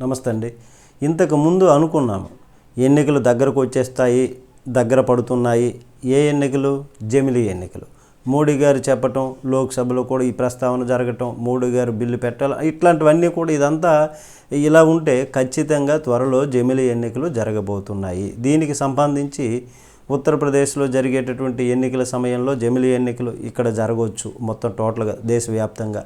నమస్తే అండి ఇంతకు ముందు అనుకున్నాము ఎన్నికలు దగ్గరకు వచ్చేస్తాయి దగ్గర పడుతున్నాయి ఏ ఎన్నికలు? జమిలీ ఎన్నికలు. మోడీ గారు చెప్పటం లోక్సభలో కూడా ఈ ప్రస్తావన జరగటం మోడీ గారు బిల్లు పెట్టాలి ఇట్లాంటివన్నీ కూడా ఇదంతా ఇలా ఉంటే ఖచ్చితంగా త్వరలో జమిలీ ఎన్నికలు జరగబోతున్నాయి. దీనికి సంబంధించి ఉత్తరప్రదేశ్లో జరిగేటటువంటి ఎన్నికల సమయంలో జమిలీ ఎన్నికలు ఇక్కడ జరగవచ్చు మొత్తం టోటల్గా దేశవ్యాప్తంగా.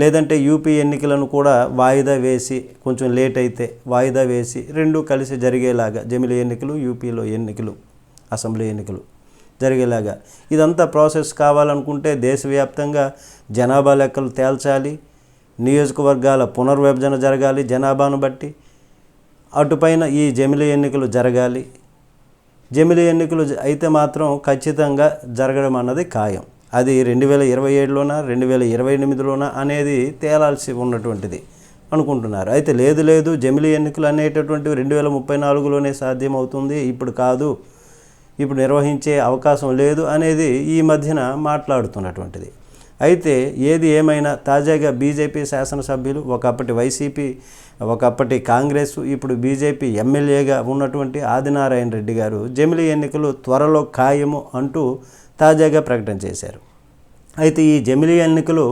లేదంటే యూపీ ఎన్నికలను కూడా వాయిదా వేసి కొంచెం లేట్ అయితే వాయిదా వేసి రెండు కలిసి జరిగేలాగా జమిలి ఎన్నికలు యూపీలో ఎన్నికలు అసెంబ్లీ ఎన్నికలు జరిగేలాగా. ఇదంతా ప్రాసెస్ కావాలనుకుంటే దేశవ్యాప్తంగా జనాభా లెక్కలు తేల్చాలి నియోజకవర్గాల పునర్విభజన జరగాలి జనాభాను బట్టి అటుపైన ఈ జమిలి ఎన్నికలు జరగాలి. జమిలి ఎన్నికలు అయితే మాత్రం ఖచ్చితంగా జరగడం అన్నది ఖాయం. అది రెండు వేల ఇరవై ఏడులోనా రెండు వేల ఇరవై ఎనిమిదిలోనా అనేది తేలాల్సి ఉన్నటువంటిది అనుకుంటున్నారు. అయితే లేదు లేదు జమిలీ ఎన్నికలు అనేటటువంటివి రెండు వేల ముప్పై నాలుగులోనే సాధ్యమవుతుంది. ఇప్పుడు కాదు ఇప్పుడు నిర్వహించే అవకాశం లేదు అనేది ఈ మధ్యన మాట్లాడుతున్నటువంటిది. అయితే ఏది ఏమైనా తాజాగా బీజేపీ శాసనసభ్యులు ఒకప్పటి వైసీపీ ఒకప్పటి కాంగ్రెస్ ఇప్పుడు బీజేపీ ఎమ్మెల్యేగా ఉన్నటువంటి ఆదినారాయణ రెడ్డి గారు జమిలీ ఎన్నికలు త్వరలో ఖాయము అంటూ తాజాగా ప్రకటన చేశారు. అయితే ఈ జమిలీ ఎన్నికలు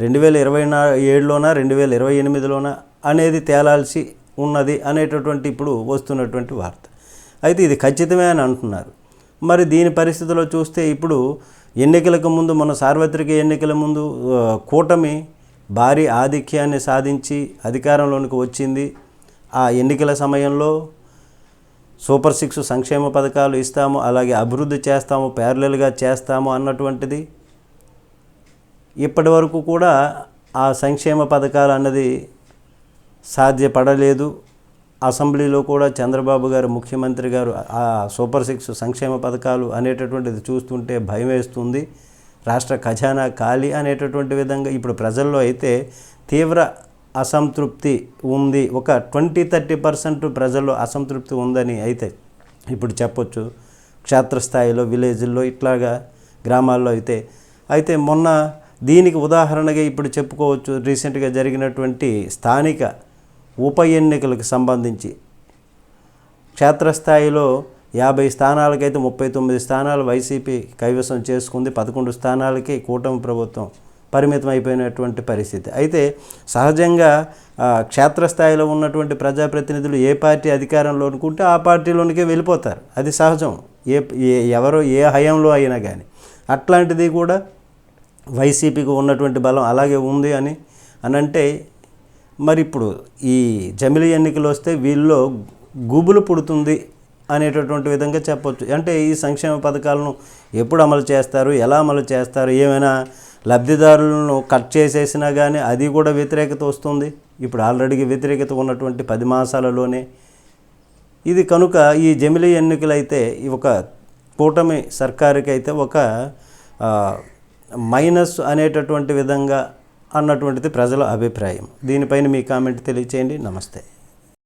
రెండు వేల ఇరవై నా ఏడులోనా రెండు వేల ఇరవై ఎనిమిదిలోనా అనేది తేలాల్సి ఉన్నది అనేటటువంటి ఇప్పుడు వస్తున్నటువంటి వార్త. అయితే ఇది ఖచ్చితమే అని అంటున్నారు. మరి దీని పరిస్థితిలో చూస్తే ఇప్పుడు ఎన్నికలకు ముందు మన సార్వత్రిక ఎన్నికల ముందు కూటమి భారీ ఆధిక్యాన్ని సాధించి అధికారంలోనికి వచ్చింది. ఆ ఎన్నికల సమయంలో సూపర్ సిక్స్ సంక్షేమ పథకాలు ఇస్తాము అలాగే అభివృద్ధి చేస్తాము ప్యారలల్గా చేస్తాము అన్నటువంటిది. ఇప్పటి వరకు కూడా ఆ సంక్షేమ పథకాలు అన్నది సాధ్యపడలేదు. అసెంబ్లీలో కూడా చంద్రబాబు గారు ముఖ్యమంత్రి గారు ఆ సూపర్ సిక్స్ సంక్షేమ పథకాలు అనేటటువంటిది చూస్తుంటే భయం వేస్తుంది. రాష్ట్ర ఖజానా ఖాళీ అనేటటువంటి విధంగా ఇప్పుడు ప్రజల్లో అయితే తీవ్ర అసంతృప్తి ఉంది. ఒక ట్వంటీ థర్టీ పర్సెంట్ ప్రజల్లో అసంతృప్తి ఉందని అయితే ఇప్పుడు చెప్పొచ్చు. క్షేత్రస్థాయిలో విలేజ్ల్లో ఇట్లాగా గ్రామాల్లో అయితే. అయితే మొన్న దీనికి ఉదాహరణగా ఇప్పుడు చెప్పుకోవచ్చు. రీసెంట్గా జరిగినటువంటి స్థానిక ఉప ఎన్నికలకు సంబంధించి క్షేత్రస్థాయిలో యాభై స్థానాలకైతే ముప్పై తొమ్మిది స్థానాలు వైసీపీ కైవసం చేసుకుంది పదకొండు స్థానాలకి కూటమి ప్రభుత్వం పరిమితం అయిపోయినటువంటి పరిస్థితి. అయితే సహజంగా క్షేత్రస్థాయిలో ఉన్నటువంటి ప్రజాప్రతినిధులు ఏ పార్టీ అధికారంలో అనుకుంటే ఆ పార్టీలోనికే వెళ్ళిపోతారు. అది సహజం. ఏ ఏ- ఎవరో ఏ హయంలో అయినా కానీ అట్లాంటిది కూడా వైసీపీకి ఉన్నటువంటి బలం అలాగే ఉంది అని అని అంటే మరి ఇప్పుడు ఈ జమిలి ఎన్నికలు వస్తే వీళ్ళలో గుబులు పుడుతుంది అనేటటువంటి విధంగా చెప్పొచ్చు. అంటే ఈ సంక్షేమ పథకాలను ఎప్పుడు అమలు చేస్తారు ఎలా అమలు చేస్తారు ఏమైనా లబ్ధిదారులను కట్ చేసేసినా కానీ అది కూడా వ్యతిరేకత వస్తుంది. ఇప్పుడు ఆల్రెడీ వ్యతిరేకత ఉన్నటువంటి పది మాసాలలోనే. ఇది కనుక ఈ జమిలి ఎన్నికలైతే అయితే ఒక కూటమి సర్కారుకైతే ఒక మైనస్ అనేటటువంటి విధంగా అన్నటువంటిది ప్రజల అభిప్రాయం. దీనిపైన మీ కామెంట్ తెలియచేయండి. నమస్తే.